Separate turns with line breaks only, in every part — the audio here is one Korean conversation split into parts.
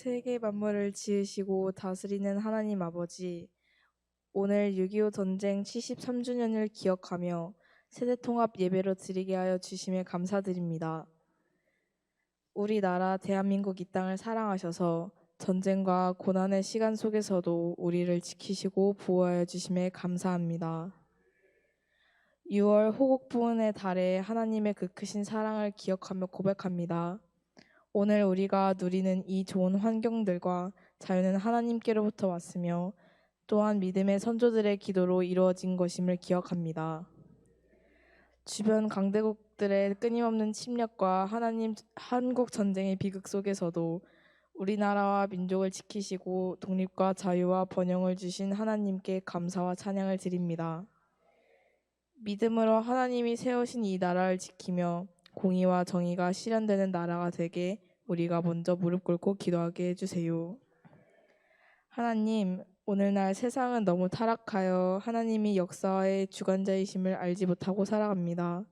세계 만물을 지으시고 다스리는 하나님 아버지, 오늘 6.25 전쟁 73주년을 기억하며 세대 통합 예배로 드리게 하여 주심에 감사드립니다. 우리나라 대한민국 이 땅을 사랑하셔서 전쟁과 고난의 시간 속에서도 우리를 지키시고 보호하여 주심에 감사합니다. 6월 호국 부은의 달에 하나님의 그 크신 사랑을 기억하며 고백합니다. 오늘 우리가 누리는 이 좋은 환경들과 자유는 하나님께로부터 왔으며 또한 믿음의 선조들의 기도로 이루어진 것임을 기억합니다. 주변 강대국들의 끊임없는 침략과 하나님 한국 전쟁의 비극 속에서도 우리나라와 민족을 지키시고 독립과 자유와 번영을 주신 하나님께 감사와 찬양을 드립니다. 믿음으로 하나님이 세우신 이 나라를 지키며 공의와 정의가 실현되는 나라가 되게 우리가 먼저 무릎 꿇고 기도하게 해주세요. 하나님, 오늘날 세상은 너무 타락하여 하나님이 역사의 주관자이심을 알지 못하고 살아갑니다.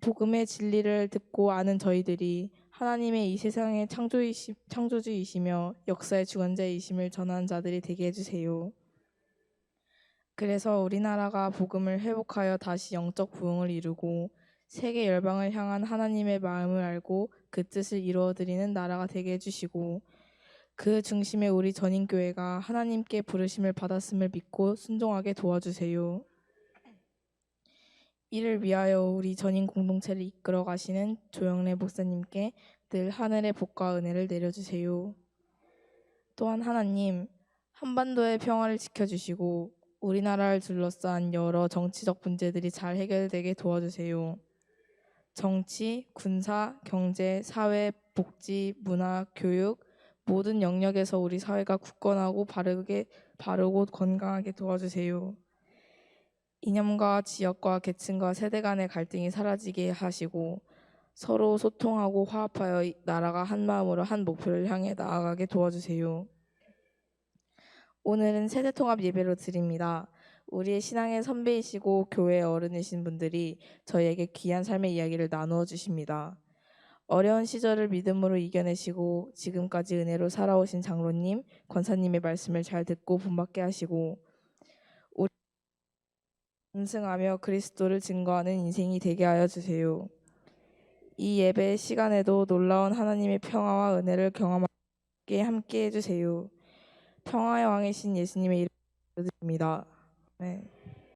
복음의 진리를 듣고 아는 저희들이 하나님의 이 세상의 창조이시, 창조주이시며 역사의 주관자이심을 전하는 자들이 되게 해주세요. 그래서 우리나라가 복음을 회복하여 다시 영적 부흥을 이루고 세계 열방을 향한 하나님의 마음을 알고 그 뜻을 이루어드리는 나라가 되게 해주시고 그 중심에 우리 전인교회가 하나님께 부르심을 받았음을 믿고 순종하게 도와주세요. 이를 위하여 우리 전인 공동체를 이끌어 가시는 조영래 목사님께 늘 하늘의 복과 은혜를 내려주세요. 또한 하나님, 한반도의 평화를 지켜주시고 우리나라를 둘러싼 여러 정치적 문제들이 잘 해결되게 도와주세요. 정치, 군사, 경제, 사회, 복지, 문화, 교육 모든 영역에서 우리 사회가 굳건하고 바르게 바르고 건강하게 도와주세요. 이념과 지역과 계층과 세대 간의 갈등이 사라지게 하시고 서로 소통하고 화합하여 이 나라가 한 마음으로 한 목표를 향해 나아가게 도와주세요. 오늘은 세대 통합 예배로 드립니다. 우리의 신앙의 선배이시고 교회 어른이신 분들이 저희에게 귀한 삶의 이야기를 나누어 주십니다. 어려운 시절을 믿음으로 이겨내시고 지금까지 은혜로 살아오신 장로님, 권사님의 말씀을 잘 듣고 본받게 하시고 우리 음승하며 그리스도를 증거하는 인생이 되게 하여 주세요. 이 예배 시간에도 놀라운 하나님의 평화와 은혜를 경험하게 함께 해주세요. 평화의 왕이신 예수님의 이름으로 드립니다. 没